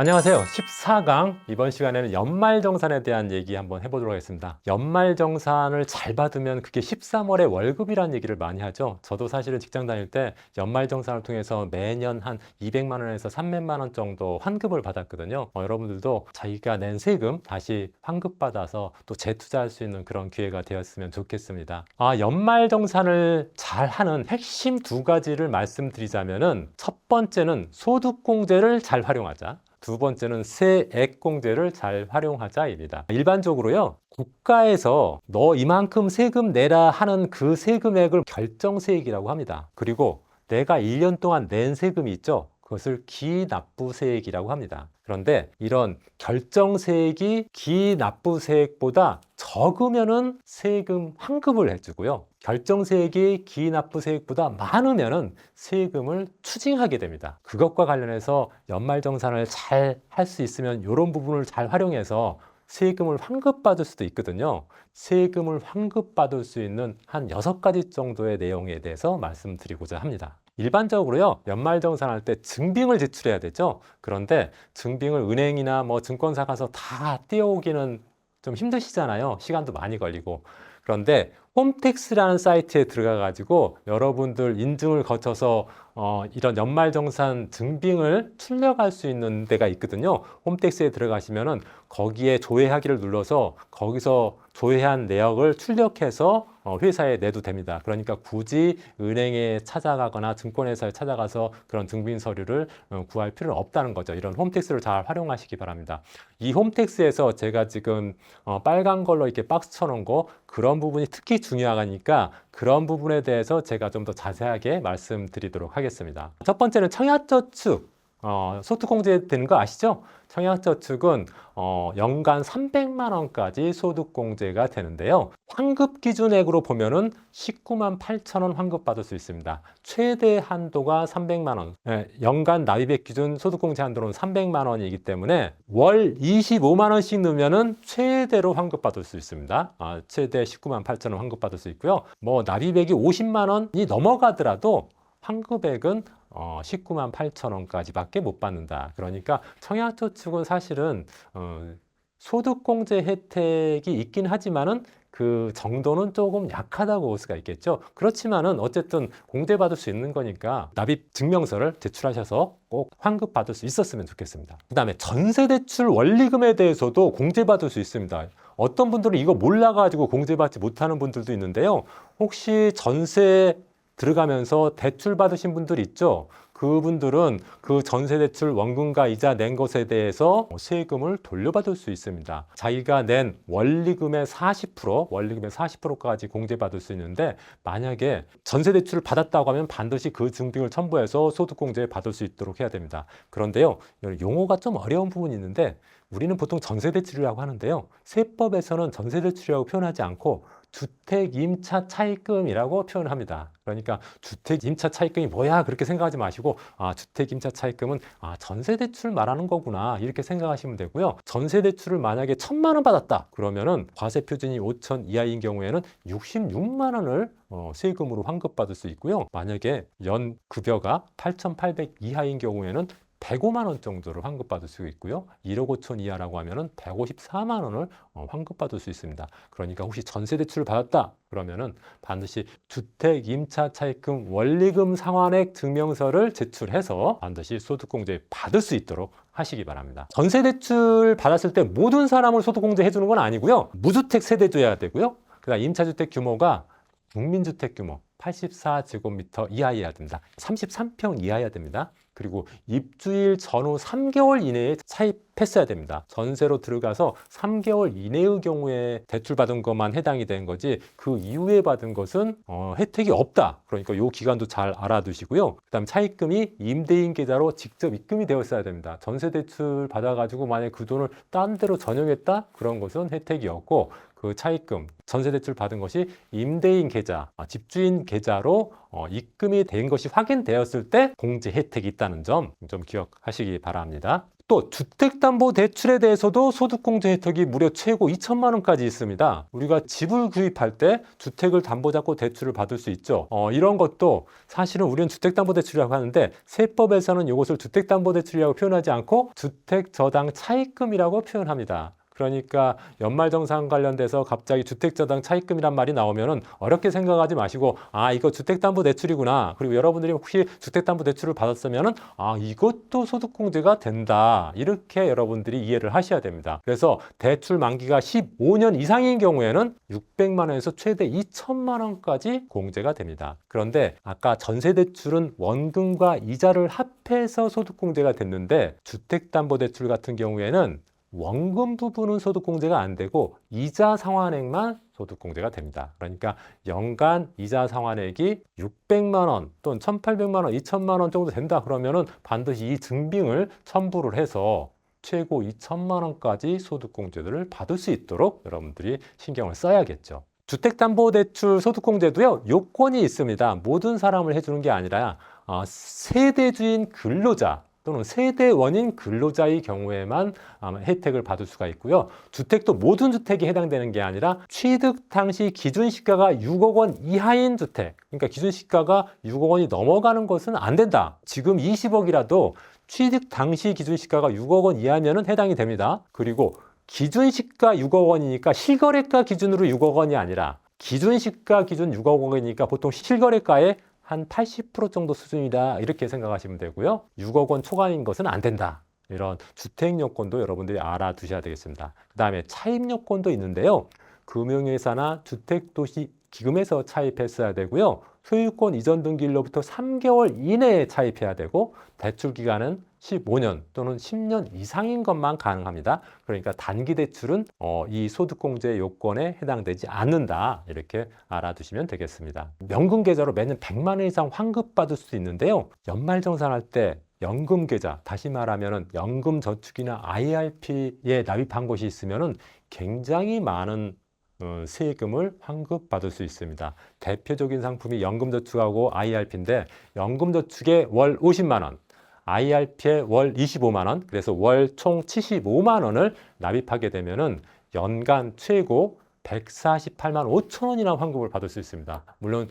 안녕하세요. 14강 이번 시간에는 연말정산에 대한 얘기 한번 해보도록 하겠습니다. 연말정산을 잘 받으면 그게 13월의 월급이라는 얘기를 많이 하죠. 저도 사실은 직장 다닐 때 연말정산을 통해서 매년 한 200만 원에서 300만 원 정도 환급을 받았거든요. 어, 여러분들도 자기가 낸 세금 다시 환급 받아서 또 재투자할 수 있는 그런 기회가 되었으면 좋겠습니다. 아, 연말정산을 잘 하는 핵심 두 가지를 말씀드리자면은 첫 번째는 소득공제를 잘 활용하자. 두 번째는 세액공제를 잘 활용하자입니다. 일반적으로요, 국가에서 너 이만큼 세금 내라 하는 그 세금액을 결정세액이라고 합니다. 그리고 내가 1년 동안 낸 세금이 있죠. 그것을 기납부세액이라고 합니다. 그런데 이런 결정세액이 기납부세액보다 적으면은 세금 환급을 해주고요. 결정세액이 기납부세액보다 많으면은 세금을 추징하게 됩니다. 그것과 관련해서 연말정산을 잘 할 수 있으면 이런 부분을 잘 활용해서 세금을 환급받을 수도 있거든요. 세금을 환급받을 수 있는 한 여섯 가지 정도의 내용에 대해서 말씀드리고자 합니다. 일반적으로요, 연말정산할 때 증빙을 제출해야 되죠. 그런데 증빙을 은행이나 뭐 증권사 가서 다 띄워오기는 좀 힘드시잖아요. 시간도 많이 걸리고. 그런데 홈택스라는 사이트에 들어가 가지고 여러분들 인증을 거쳐서 어, 이런 연말정산 증빙을 출력할 수 있는 데가 있거든요. 홈택스에 들어가시면은 거기에 조회하기를 눌러서 거기서 조회한 내역을 출력해서 어, 회사에 내도 됩니다. 그러니까 굳이 은행에 찾아가거나 증권회사에 찾아가서 그런 증빙 서류를 어, 구할 필요는 없다는 거죠. 이런 홈택스를 잘 활용하시기 바랍니다. 이 홈택스에서 제가 지금 어, 빨간 걸로 이렇게 박스 쳐놓은 거 그런 부분이 특히 중요하니까 그런 부분에 대해서 제가 좀 더 자세하게 말씀드리도록 하겠습니다. 첫 번째는 청약저축 어, 소득공제 되는 거 아시죠? 청약저축은 어, 연간 300만 원까지 소득공제가 되는데요. 환급 기준액으로 보면은 19만 8천 원 환급 받을 수 있습니다. 최대 한도가 300만 원. 예, 연간 납입액 기준 소득공제 한도는 300만 원이기 때문에 월 25만 원씩 넣으면은 최대로 환급 받을 수 있습니다. 아, 최대 19만 8천 원 환급 받을 수 있고요. 뭐 납입액이 50만 원이 넘어가더라도 환급액은 어, 19만 8천 원까지밖에 못 받는다. 그러니까 청약저축은 사실은 어, 소득공제 혜택이 있긴 하지만은 그 정도는 조금 약하다고 볼 수가 있겠죠. 그렇지만은 어쨌든 공제받을 수 있는 거니까 납입 증명서를 제출하셔서 꼭 환급 받을 수 있었으면 좋겠습니다. 그 다음에 전세 대출 원리금에 대해서도 공제받을 수 있습니다. 어떤 분들은 이거 몰라가지고 공제받지 못하는 분들도 있는데요. 혹시 전세 들어가면서 대출 받으신 분들 있죠? 그분들은 그 전세대출 원금과 이자 낸 것에 대해서 세금을 돌려받을 수 있습니다. 자기가 낸 원리금의 40%, 원리금의 40%까지 공제받을 수 있는데 만약에 전세대출을 받았다고 하면 반드시 그 증빙을 첨부해서 소득공제 받을 수 있도록 해야 됩니다. 그런데요, 용어가 좀 어려운 부분이 있는데 우리는 보통 전세대출이라고 하는데요. 세법에서는 전세대출이라고 표현하지 않고 주택 임차 차입금이라고 표현합니다. 그러니까 주택 임차 차입금이 뭐야 그렇게 생각하지 마시고 아 주택 임차 차입금은 아 전세 대출 말하는 거구나 이렇게 생각하시면 되고요. 전세 대출을 만약에 천만 원 받았다 그러면은 과세 표준이 5천 이하인 경우에는 66만 원을 어, 세금으로 환급받을 수 있고요. 만약에 연 급여가 8,800 이하인 경우에는 105만 원 정도를 환급받을 수 있고요. 1억 5천 이하라고 하면은 154만 원을 어, 환급받을 수 있습니다. 그러니까 혹시 전세 대출을 받았다 그러면은 반드시 주택 임차 차입금 원리금 상환액 증명서를 제출해서 반드시 소득공제 받을 수 있도록 하시기 바랍니다. 전세 대출 받았을 때 모든 사람을 소득공제 해주는 건 아니고요. 무주택 세대줘야 되고요. 그다음 임차주택 규모가 국민주택 규모 84제곱미터 이하여야 됩니다. 33평 이하여야 됩니다. 그리고 입주일 전후 3개월 이내에 차입했어야 됩니다. 전세로 들어가서 3개월 이내의 경우에 대출받은 것만 해당이 된 거지 그 이후에 받은 것은 어, 혜택이 없다. 그러니까 이 기간도 잘 알아두시고요. 그다음 차입금이 임대인 계좌로 직접 입금이 되었어야 됩니다. 전세 대출 받아가지고 만약 그 돈을 딴 데로 전용했다 그런 것은 혜택이 없고 그 차입금 전세 대출 받은 것이 임대인 계좌, 아, 집주인 계좌로 어, 입금이 된 것이 확인되었을 때 공제 혜택이 있다는 점 좀 기억하시기 바랍니다. 또 주택담보대출에 대해서도 소득공제 혜택이 무려 최고 2천만 원까지 있습니다. 우리가 집을 구입할 때 주택을 담보 잡고 대출을 받을 수 있죠. 어, 이런 것도 사실은 우리는 주택담보대출이라고 하는데 세법에서는 이것을 주택담보대출이라고 표현하지 않고 주택저당 차입금이라고 표현합니다. 그러니까 연말정산 관련돼서 갑자기 주택저당 차입금이란 말이 나오면은 어렵게 생각하지 마시고 아 이거 주택담보대출이구나 그리고 여러분들이 혹시 주택담보대출을 받았으면은 아 이것도 소득공제가 된다 이렇게 여러분들이 이해를 하셔야 됩니다. 그래서 대출 만기가 15년 이상인 경우에는 600만 원에서 최대 2천만 원까지 공제가 됩니다. 그런데 아까 전세대출은 원금과 이자를 합해서 소득공제가 됐는데 주택담보대출 같은 경우에는 원금 부분은 소득공제가 안 되고 이자 상환액만 소득공제가 됩니다. 그러니까 연간 이자 상환액이 600만 원 또는 1,800만 원, 2천만 원 정도 된다 그러면은 반드시 이 증빙을 첨부를 해서 최고 2천만 원까지 소득공제를 받을 수 있도록 여러분들이 신경을 써야겠죠. 주택담보대출 소득공제도요 요건이 있습니다. 모든 사람을 해주는 게 아니라 어, 세대주인 근로자 또는 세대 원인 근로자의 경우에만 혜택을 받을 수가 있고요. 주택도 모든 주택이 해당되는 게 아니라 취득 당시 기준 시가가 6억 원 이하인 주택, 그러니까 기준 시가가 6억 원이 넘어가는 것은 안 된다. 지금 20억이라도 취득 당시 기준 시가가 6억 원 이하면은 해당이 됩니다. 그리고 기준 시가 6억 원이니까 실거래가 기준으로 6억 원이 아니라 기준 시가 기준 6억 원이니까 보통 실거래가의 한 80% 정도 수준이다 이렇게 생각하시면 되고요. 6억 원 초과인 것은 안 된다. 이런 주택 요건도 여러분들이 알아두셔야 되겠습니다. 그 다음에 차입 요건도 있는데요. 금융회사나 주택도시 기금에서 차입했어야 되고요. 소유권 이전 등기일로부터 3개월 이내에 차입해야 되고 대출 기간은 15년 또는 10년 이상인 것만 가능합니다. 그러니까 단기 대출은 어, 이 소득공제 요건에 해당되지 않는다. 이렇게 알아두시면 되겠습니다. 연금 계좌로 매년 100만 원 이상 환급 받을 수 있는데요. 연말 정산할 때 연금 계좌, 다시 말하면 연금 저축이나 IRP에 납입한 것이 있으면 굉장히 많은 어, 세금을 환급받을 수 있습니다. 대표적인 상품이 연금저축하고 IRP인데 연금저축에 월 50만 원, IRP에 월 25만 원, 그래서 월 총 75만 원을 납입하게 되면은 연간 최고 148만 5천 원이나 환급을 받을 수 있습니다. 물론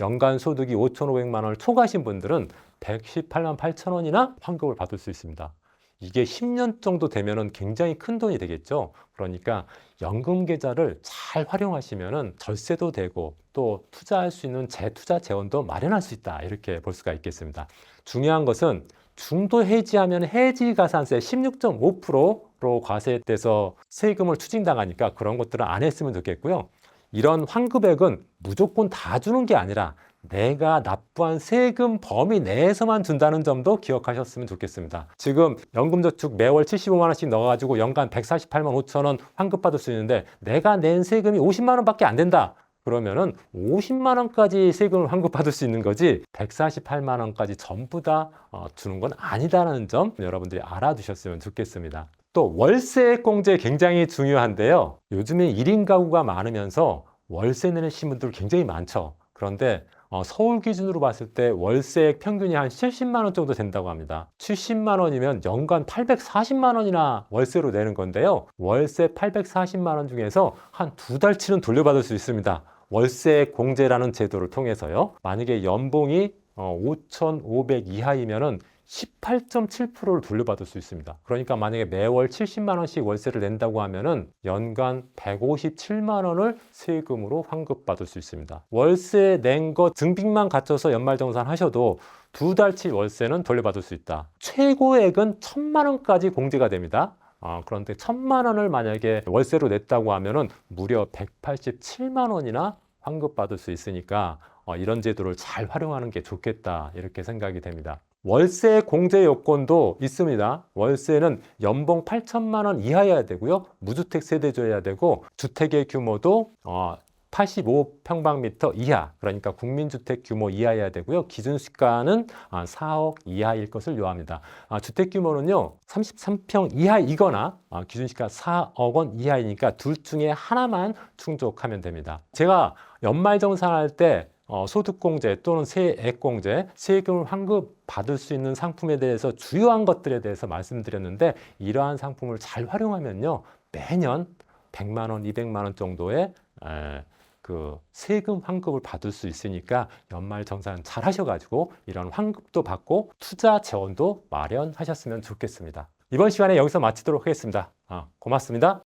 연간 소득이 5,500만 원을 초과하신 분들은 118만 8천 원이나 환급을 받을 수 있습니다. 이게 10년 정도 되면은 굉장히 큰 돈이 되겠죠. 그러니까 연금 계좌를 잘 활용하시면은 절세도 되고 또 투자할 수 있는 재투자 재원도 마련할 수 있다. 이렇게 볼 수가 있겠습니다. 중요한 것은 중도 해지하면 해지 가산세 16.5%로 과세돼서 세금을 추징당하니까 그런 것들은 안 했으면 좋겠고요. 이런 환급액은 무조건 다 주는 게 아니라 내가 납부한 세금 범위 내에서만 준다는 점도 기억하셨으면 좋겠습니다. 지금 연금저축 매월 75만 원씩 넣어가지고 연간 148만 5천 원 환급받을 수 있는데 내가 낸 세금이 50만 원밖에 안 된다. 그러면은 50만 원까지 세금을 환급받을 수 있는 거지 148만 원까지 전부 다 어, 주는 건 아니다라는 점 여러분들이 알아두셨으면 좋겠습니다. 또 월세 공제 굉장히 중요한데요. 요즘에 1인 가구가 많으면서 월세 내는 신분들 굉장히 많죠. 그런데 어, 서울 기준으로 봤을 때 월세액 평균이 한 70만 원 정도 된다고 합니다. 70만 원이면 연간 840만 원이나 월세로 내는 건데요. 월세 840만 원 중에서 한 두 달치는 돌려받을 수 있습니다. 월세 공제라는 제도를 통해서요. 만약에 연봉이 어, 5,500 이하이면은 18.7%를 돌려받을 수 있습니다. 그러니까 만약에 매월 70만 원씩 월세를 낸다고 하면은 연간 157만 원을 세금으로 환급받을 수 있습니다. 월세 낸 거 증빙만 갖춰서 연말정산 하셔도 두 달치 월세는 돌려받을 수 있다. 최고액은 천만 원까지 공제가 됩니다. 아, 그런데 천만 원을 만약에 월세로 냈다고 하면은 무려 187만 원이나 환급받을 수 있으니까 어, 이런 제도를 잘 활용하는 게 좋겠다 이렇게 생각이 됩니다. 월세 공제 요건도 있습니다. 월세는 연봉 8천만 원 이하여야 되고요. 무주택 세대주여야 되고 주택의 규모도 어, 85평방미터 이하, 그러니까 국민주택 규모 이하여야 되고요. 기준 시가는 아, 4억 이하일 것을 요합니다. 아, 주택 규모는요, 33평 이하이거나 아, 기준 시가 4억 원 이하이니까 둘 중에 하나만 충족하면 됩니다. 제가 연말정산할 때 어, 소득공제 또는 세액공제, 세금을 환급 받을 수 있는 상품에 대해서 주요한 것들에 대해서 말씀드렸는데 이러한 상품을 잘 활용하면요 매년 100만 원, 200만 원 정도의 에, 그 세금 환급을 받을 수 있으니까 연말 정산 잘 하셔가지고 이런 환급도 받고 투자 재원도 마련하셨으면 좋겠습니다. 이번 시간에 여기서 마치도록 하겠습니다. 아, 고맙습니다.